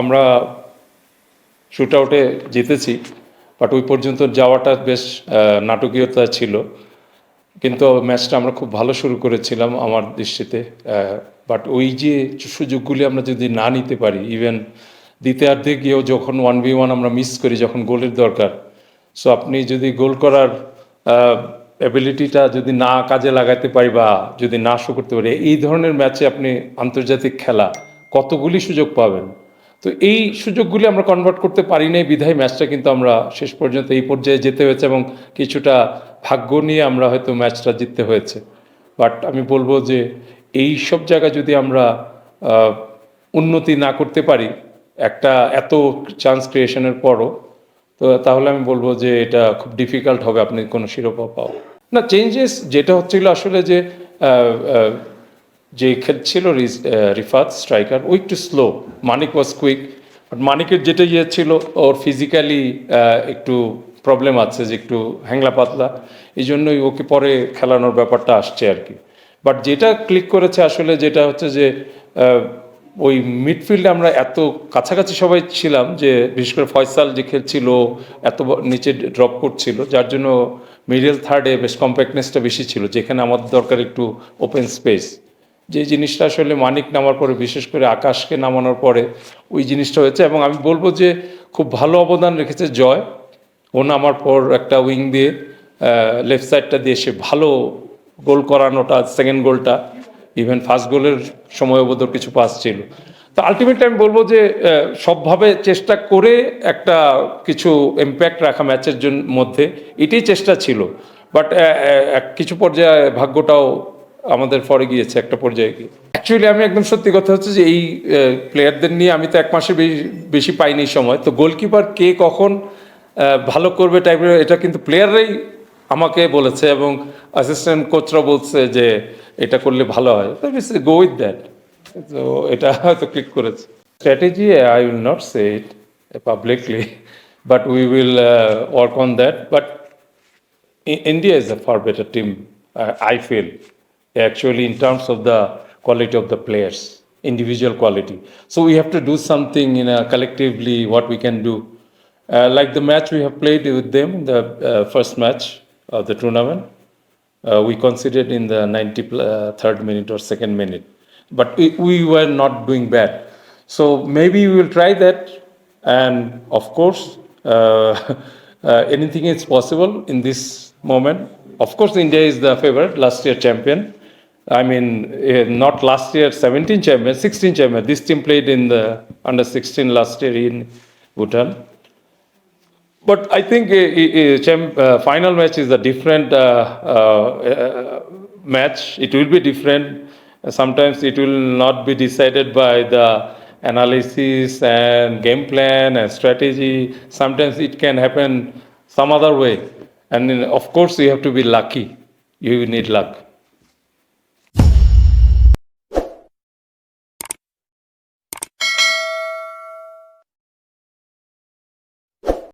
আমরা শুট আউটে জিতেছি বাট ওই পর্যন্ত যাওয়াটা বেশ নাটকীয়তা ছিল। কিন্তু ম্যাচটা আমরা খুব ভালো শুরু করেছিলাম আমার দৃষ্টিতে বাট ওই যে সুযোগগুলি আমরা যদি না নিতে পারি ইভেন দ্বিতীয়ার্ধে গিয়েও যখন ওয়ান বি ওয়ান আমরা মিস করি, যখন গোলের দরকার সো আপনি যদি গোল করার অ্যাবিলিটিটা যদি না কাজে লাগাতে পারি বা যদি না শো করতে পারি, এই ধরনের ম্যাচে আপনি আন্তর্জাতিক খেলা কতগুলি সুযোগ পাবেন? তো এই সুযোগগুলি আমরা কনভার্ট করতে পারি নাই বিধায় ম্যাচটা কিন্তু আমরা শেষ পর্যন্ত এই পর্যায়ে যেতে হয়েছে এবং কিছুটা ভাগ্য নিয়ে আমরা হয়তো ম্যাচটা জিততে হয়েছে। বাট আমি বলব যে এই সব জায়গায় যদি আমরা উন্নতি না করতে পারি, একটা এত চান্স ক্রিয়েশনের পরও, তো তাহলে আমি বলব যে এটা খুব ডিফিকাল্ট হবে আপনি কোনো শিরোপা পাও না চেঞ্জেস যেটা হচ্ছিল আসলে যে যে খেলছিল রিফাত, স্ট্রাইকার, ও একটু slow Manik was quick but মানিকের যেটা ইয়ে ছিল, ওর ফিজিক্যালি একটু প্রবলেম আছে যে একটু হ্যাংলা পাতলা। এই জন্যই ওকে পরে খেলানোর ব্যাপারটা আসছে আর কি। বাট যেটা ক্লিক করেছে আসলে যেটা হচ্ছে যে ওই মিডফিল্ডে আমরা এত কাছাকাছি সবাই ছিলাম যে, বিশেষ করে ফয়সাল যে খেলছিল, এত নিচে ড্রপ করছিল, যার জন্য মিডল থার্ডে বেশ কম্প্যাক্টনেসটা বেশি ছিল, যেখানে আমাদের দরকার একটু ওপেন স্পেস যে জিনিসটা আসলে মানিক নামার পরে, বিশেষ করে আকাশকে নামানোর পরে ওই জিনিসটা হয়েছে। এবং আমি বলব যে খুব ভালো অবদান রেখেছে জয়। ও নামার পর একটা উইং দিয়ে লেফট সাইডটা দিয়ে সে ভালো গোল করানোটা সেকেন্ড গোলটা ইভেন ফার্স্ট গোলের সময় বোধহয় কিছু পাস ছিল। তো আলটিমেটলি আমি বলব যে সবভাবে চেষ্টা করে একটা কিছু ইম্প্যাক্ট রাখা ম্যাচের জন্য মধ্যে, এটাই চেষ্টা ছিল। বাট কিছু পর্যায়ে ভাগ্যটাও আমাদের পরে গিয়েছে একটা পর্যায়ে গিয়ে। অ্যাকচুয়ালি আমি একদম সত্যি কথা হচ্ছে যে এই প্লেয়ারদের নিয়ে আমি তো এক মাসের বেশি- পাইনি সময়। তো গোলকিপার কে কখন ভালো করবে টাইপের এটা কিন্তু প্লেয়াররাই আমাকে বলেছে এবং অ্যাসিস্ট্যান্ট কোচরা বলছে যে এটা করলে ভালো হয়। তো গো উইথ দ্যাট তো এটা হয়তো ক্লিক করেছে। Strategy I will not say it publicly but we will work on that but is a far better team, uh, I feel, actually, in terms of the quality of the players, individual quality. So we have to do something in a collectively what we can do. Uh, like the match we have played with them, the uh, first match of the tournament, uh, we conceded in the 93rd minute or second minute. But we, we were not doing bad. So maybe we will try that. And of course, uh, uh, anything is possible in this moment. Of course, India is the favorite, last year champion. I mean, eh, not last year 17 champion, 16 champion. This team played in the under 16 last year in Bhutan. But I think uh, final match is a different uh, uh, match. It will be different. Sometimes it will not be decided by the analysis and game plan and strategy. Sometimes it can happen some other way. And of course, you have to be lucky. You need luck.